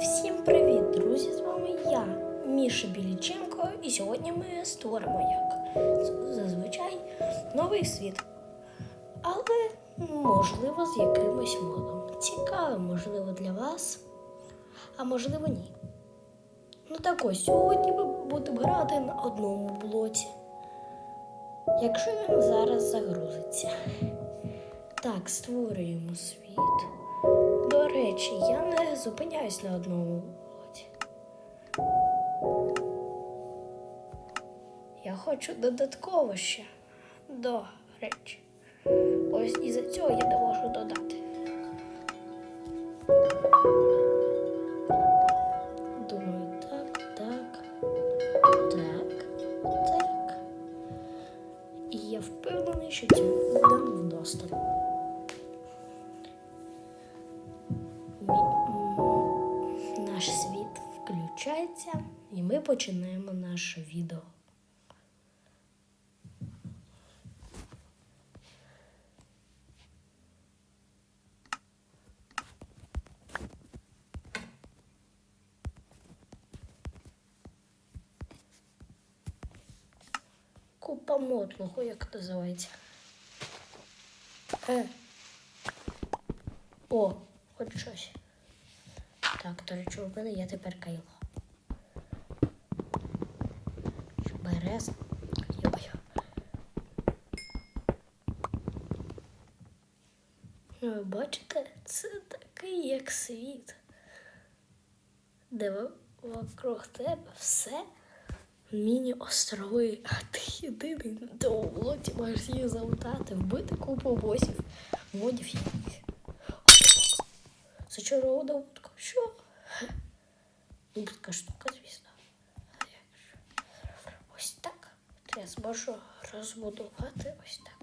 Всім привіт, друзі! З вами я, Міша Біліченко, і сьогодні ми створимо як зазвичай новий світ. Але можливо з якимось модом. Цікавим, можливо, для вас, а можливо, ні. Ну так ось, сьогодні ми будемо грати на одному блоці. Якщо він зараз загрузиться. Так, створюємо світ. Речі, я не зупиняюсь на одному блоці. Я хочу додатково ще. До речі. Ось із-за цього я не можу додати. Починаємо наше відео. Купа модного, як називається. Е. О, хоч щось. Так, до речі, у мене є тепер кайло. Ну, ви бачите, це такий як світ, де вокруг тебе все міні-острови, а ти єдиний на тому блоці можеш їх залутати, вбити купу босів, модів їх. Зачарована вудка. Що? Дубська штука, звісно. А як же? Ось так. То я зможу розбудувати ось так.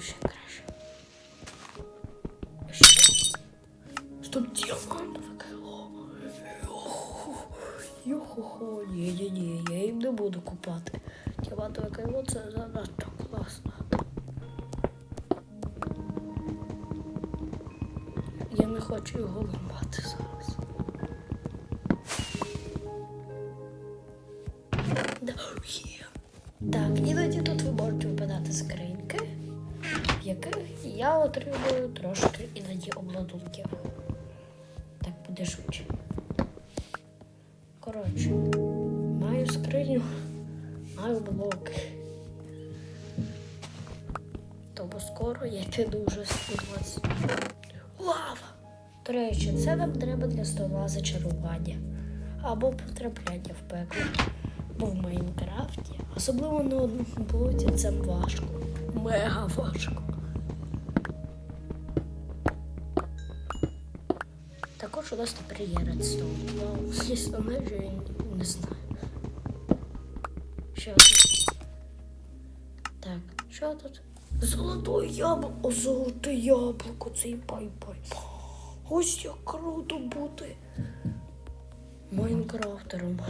Тепер їй було ще краще. Стоп, діамантове. Йо-хо-хо, ні-ні-ні, я їм не буду купати. Діамантове крило це занадто класно. Я не хочу його ламати зараз. Я отримую трошки іноді обладунків. Так буде швидше. Коротше, маю скриню, маю блоки. Тому скоро я піду вже 120. Лава! До речі, це нам треба для стола зачарування або потрапляння в пекло. Бо в Майнкрафті, особливо на одному блоці, це важко. Мега важко. Також у тепер є редстоун. Ну, звісно, навіть я не знаю. Що тут? Так, що тут? Золоте яблуко, О, золоте яблуко, цей пай-пай. Ось як круто бути Майнкрафтером.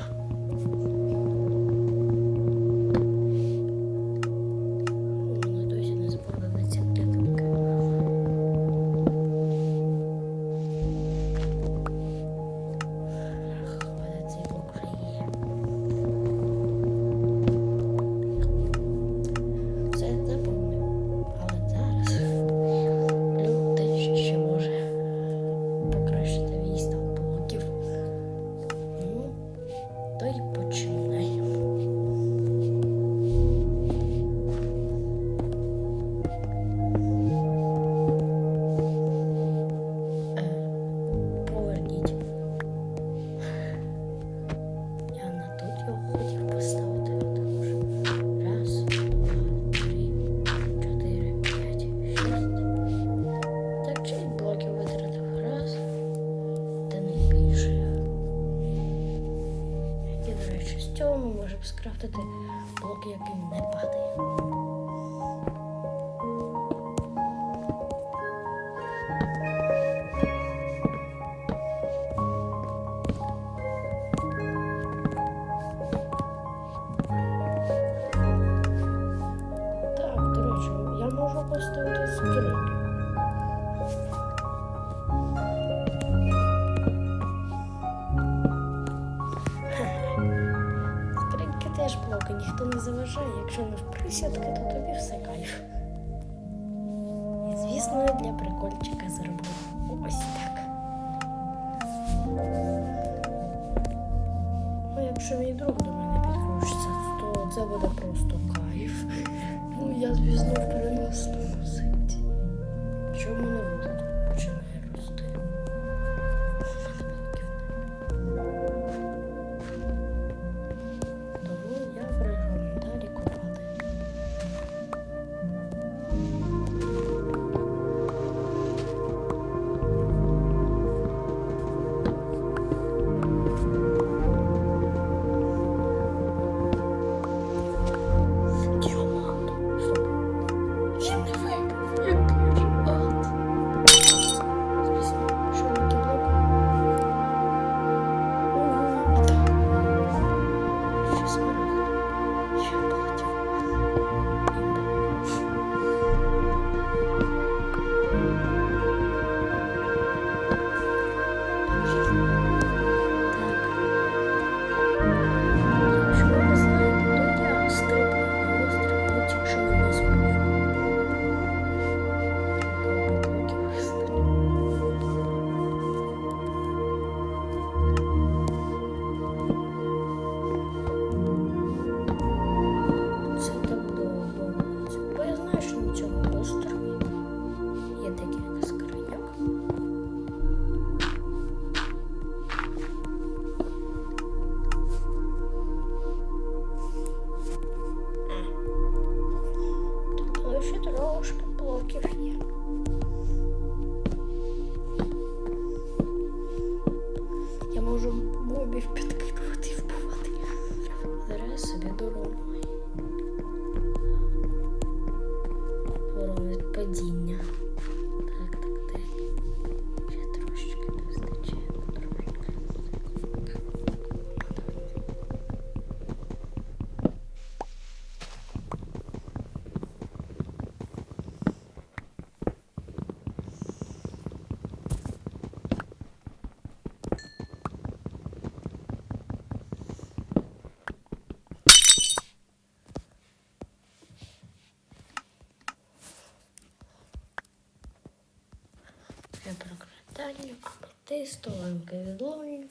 аметисту, ламки відловлю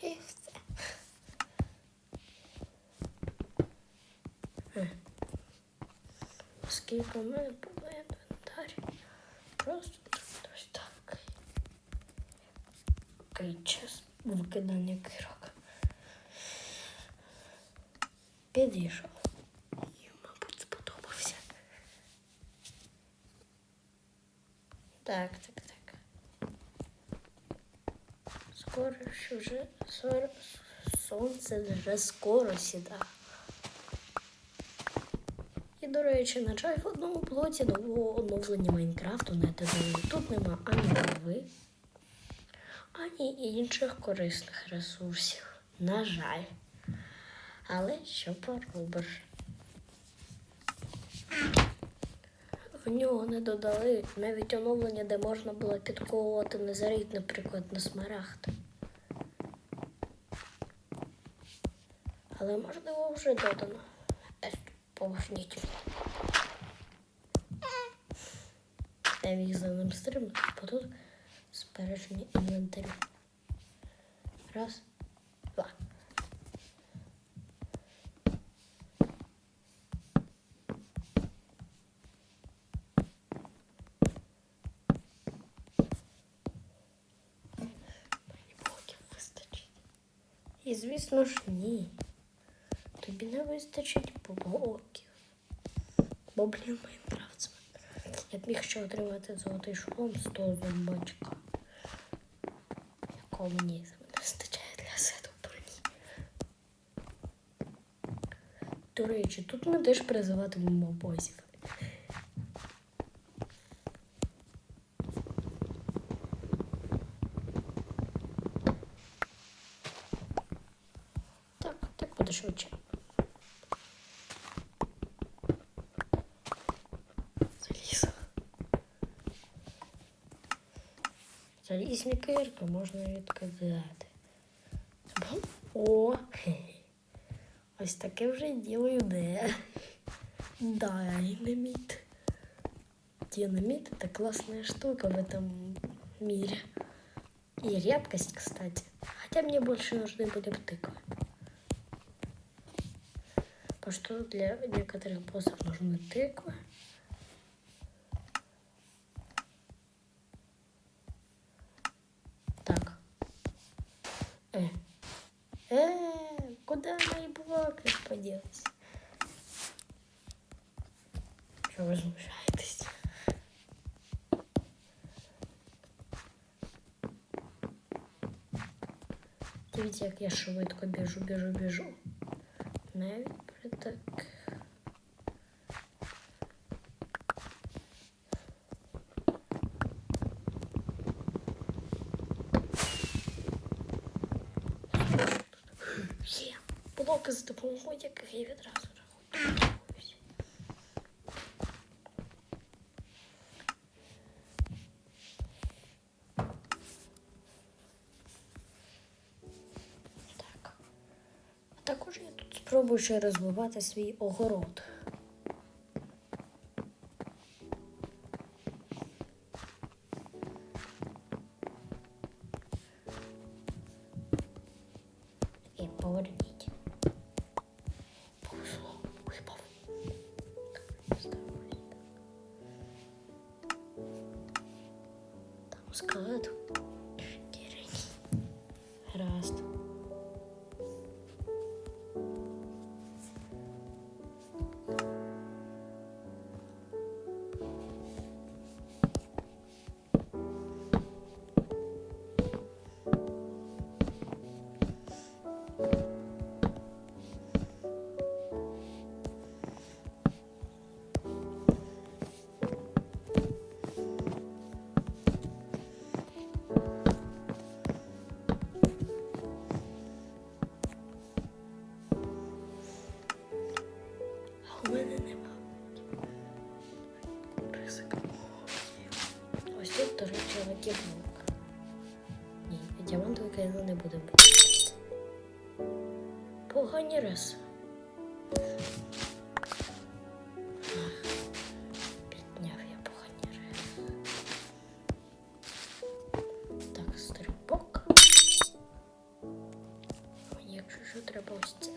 і все. Е. Оскільки в мене було інвентар, просто зробити ось так. Окей, час викидання кирок. Підійшов. І, мабуть, сподобався. Так, так, Скоро вже сонце вже скоро сіда. І, до речі, на чай в одному блоці нового оновлення Майнкрафту не додали. Тут нема ані трави, ані інших корисних ресурсів. На жаль. Але що поробиш? В нього не додали навіть оновлення, де можна було підковувати незарит, наприклад, на смарагд. Але можливо вже додано. Поверніть. Я міг за ним стрибнути, бо тут збережені інвентарі. Раз, два. І звісно ж ні. Тобі не вистачить блоків. Бо, блін, Майнкрафт. Я б міг ще отримати золотий шолом з того. Якого мені не вистачає для сету броні. До речі, тут ми теж призиватимемо босів. Залізні кирки можна відказати. О, хе-хе. ось таке вже діло йде. Динамит. Динамит это классная штука в этом мире. И редкость, кстати. Хотя мне больше нужны были бы тыквы. Потому что для некоторых боссов нужны тыквы. Э, куда мои блоки поделись? Что вы возмущаетесь? Дивіться, як я швидко біжу, біжу, біжу. Навіть при так. З допомогою яких я відразу рахуюсь. Так. Також я тут спробую ще розвивати свій огород. Лаківник. Ні, діамантовий кайно не буде бути. Погані риси. Підняв я погані риси. Так, стрибок. Мені якщо що треба ось це.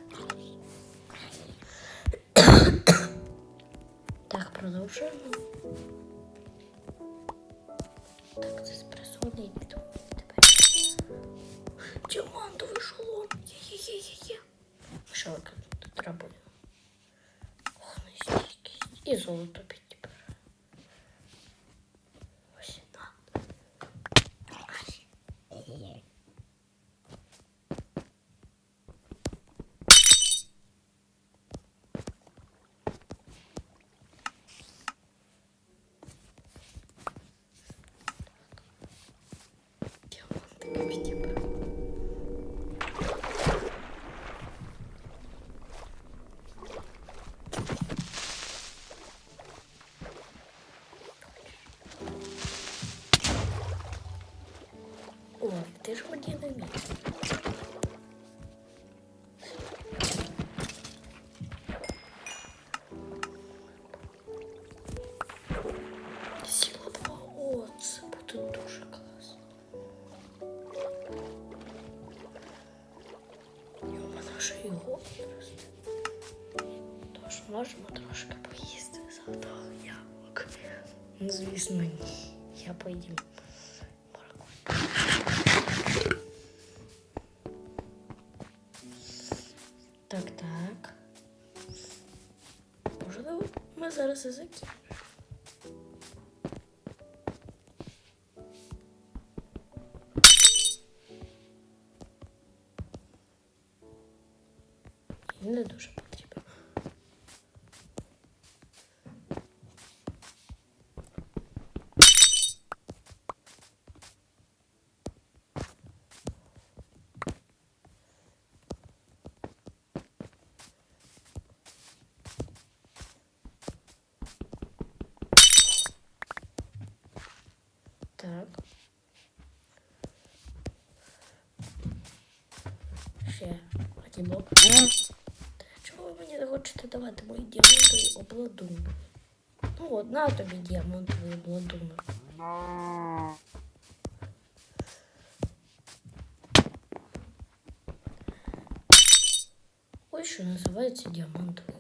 Так, продовжуємо. Ти ж ході на місці. Сіла два. О, це буде дуже класно. І у мене вже і голод росте. Тож можемо трошки поїсти завтра яблук. Ну, звісно, ні. Я поїм Можливо, ми давати мої діамантові обладунки? Ну, от, на тобі діамантовий обладунок. Ось що називається діамантовий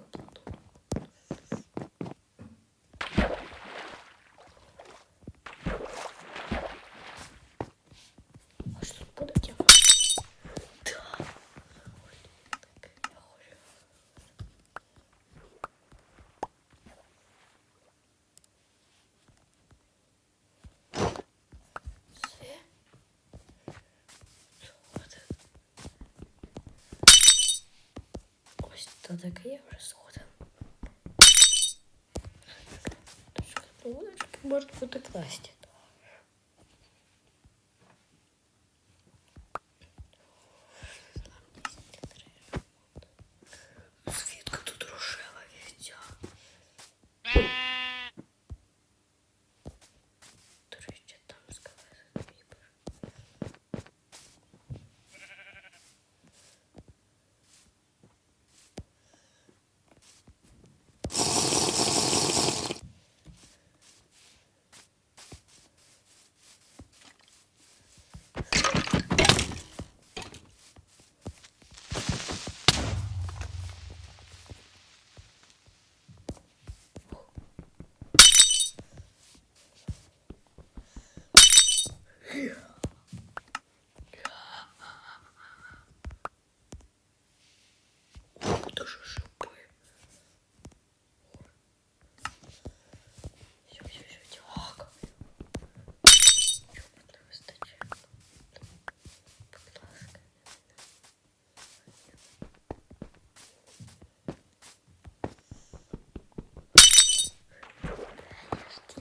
Булочки можна буде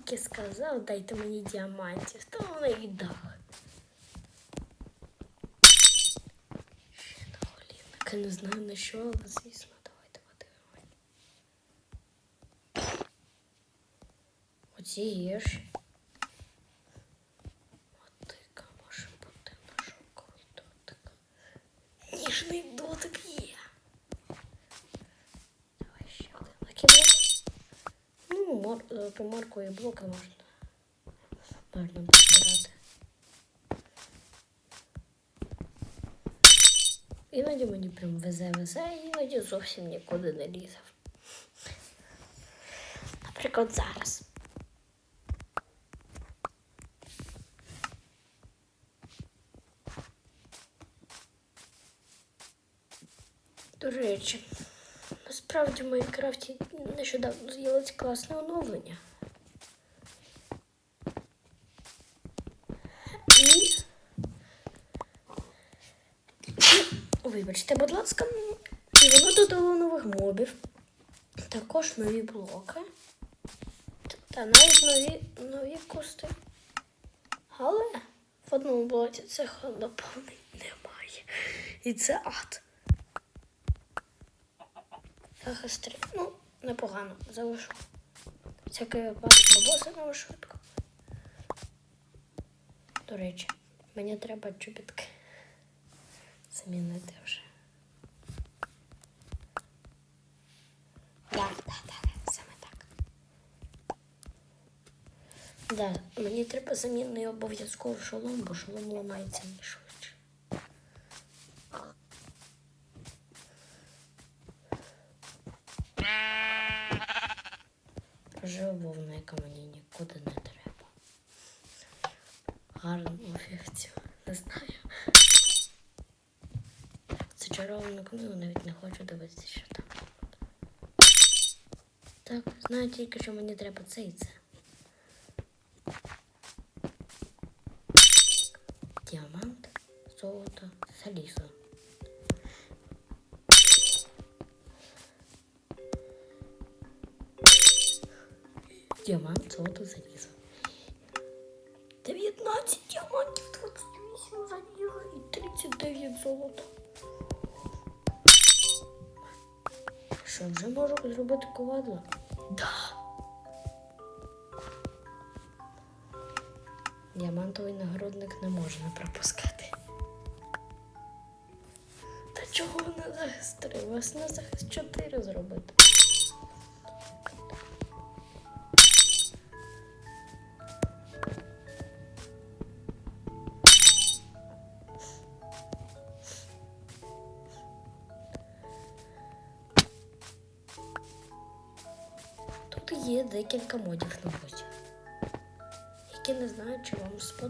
тільки сказав, дайте мені діамантів, то вона і дав. Ще на голівник. Я не знаю на що, але звісно, давайте подивимось. Оці гірші. Мотика І блоки можна. Можна постирати. Іноді мені прям везе-везе, іноді зовсім нікуди не лізав. Наприклад, зараз. До речі, насправді в Майнкрафті нещодавно з'явилось класне оновлення. І Вибачте, будь ласка, і воно додало нових мобів, також нові блоки та навіть нові, нові кусти. Але в одному блоці цих доповнень немає. І це ад. Захист три. Ну, непогано, залишу. Всякий випадок бабоси на швидко. До речі, мені треба чобітки замінити вже. Так, так, так, саме так. Да, мені треба замінний обов'язково шолом, бо шолом ламається не швидше. Рожева вовна, яка мені нікуди не треба. Гарну вівцю, не знаю. Це чаровану книгу, навіть не хочу дивитися, що там. Так, знаю тільки, що мені треба це і це. Діамант, золото, залізо. Діамант, золото, залізо. 19 діамантів, 28 заліза і 39 золота. Що, вже можу зробити ковадло? Да. Діамантовий нагрудник не можна пропускати. Та чого на захист 3? Вас на захист 4 зробити. Декілька модів на боці, які не знаю, чи вам сподобається.